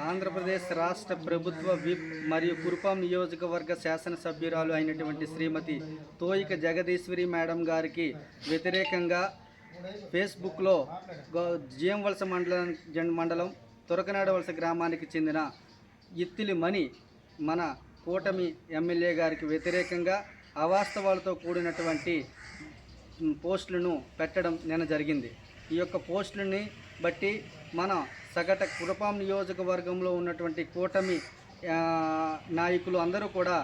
ఆంధ్రప్రదేశ్ రాష్ట్ర ప్రభుత్వ విప్ మరియు కురుపాం నియోజకవర్గ శాసనసభ్యురాలు అయినటువంటి శ్రీమతి తోయిక జగదీశ్వరి మేడం గారికి వ్యతిరేకంగా ఫేస్బుక్లో గో- జీఎంవలస మండలం మండలం తురకనాడ వలస గ్రామానికి చెందిన ఇత్తిలి మణి మన కూటమి ఎమ్మెల్యే గారికి వ్యతిరేకంగా అవాస్తవాలతో కూడినటువంటి పోస్టులను పెట్టడం నిన్న జరిగింది. ఈ యొక్క పోస్టులని బట్టి మన సగట కురపాం నియోజకవర్గంలో ఉన్నటువంటి కూటమి నాయకులు అందరూ కూడా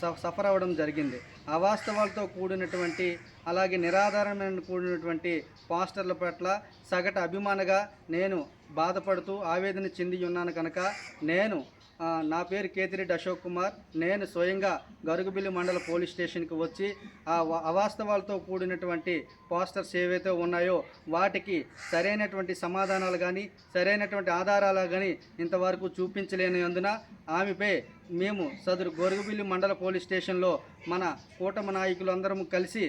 స- సఫర్ అవ్వడం జరిగింది. అవాస్తవాలతో కూడినటువంటి అలాగే నిరాధారమైన కూడినటువంటి పాస్టర్ల పట్ల సగటు అభిమానగా నేను బాధపడుతూ ఆవేదన చెంది ఉన్నాను కనుక నేను నా పేరు కేతిరెడ్డి అశోక్ కుమార్. నేను స్వయంగా గరుగుబిల్లి మండల పోలీస్ స్టేషన్కి వచ్చి ఆ అవాస్తవాలతో కూడినటువంటి పోస్టర్స్ ఏవైతే ఉన్నాయో వాటికి సరైనటువంటి సమాధానాలు కానీ సరైనటువంటి ఆధారాలు కానీ ఇంతవరకు చూపించలేనందున ఆమెపై మేము సదరు గొరుగుబిల్లి మండల పోలీస్ స్టేషన్లో మన కూటమి నాయకులు కలిసి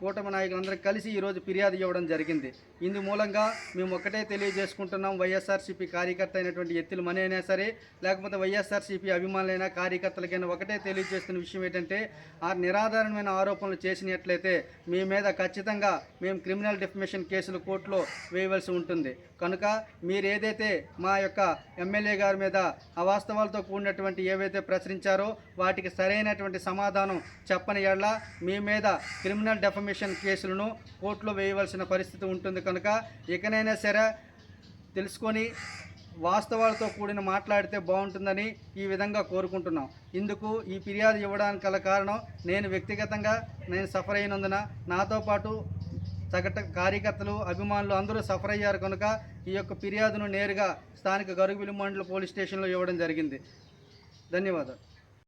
కూటమి నాయకులందరం కలిసి ఈరోజు ఫిర్యాదు ఇవ్వడం జరిగింది. ఇందు మూలంగా మేము ఒకటే తెలియజేసుకుంటున్నాం వైఎస్ఆర్సీపీ కార్యకర్త అయినటువంటి ఎత్తుల మనీ అయినా సరే లేకపోతే వైఎస్ఆర్సీపీ అభిమానులైనా కార్యకర్తలకైనా ఒకటే తెలియజేస్తున్న విషయం ఏంటంటే ఆ నిరాధారణమైన ఆరోపణలు చేసినట్లయితే మీ మీద ఖచ్చితంగా మేము క్రిమినల్ డిఫమేషన్ కేసులు కోర్టులో వేయవలసి ఉంటుంది. కనుక మీరు ఏదైతే మా యొక్క ఎమ్మెల్యే గారి మీద అవాస్తవాలతో కూడినటువంటి ఏవైతే ప్రచురించారో వాటికి సరైనటువంటి సమాధానం చెప్పని ఎడల మీ మీద క్రిమినల్ డెఫమేషన్ కేసులను కోర్టులో వేయవలసిన పరిస్థితి ఉంటుంది కనుక ఇకనైనా సరే తెలుసుకొని వాస్తవాలతో కూడిన మాట్లాడితే బాగుంటుందని ఈ విధంగా కోరుకుంటున్నాం. ఇందుకు ఈ ఫిర్యాదు ఇవ్వడానికి గల కారణం నేను వ్యక్తిగతంగా నేను సఫర్ అయినందున నాతో పాటు సగటు కార్యకర్తలు అభిమానులు అందరూ సఫర్ అయ్యారు కనుక ఈ యొక్క ఫిర్యాదును నేరుగా స్థానిక గరుగుబిలి మండల పోలీస్ స్టేషన్లో ఇవ్వడం జరిగింది. ధన్యవాదాలు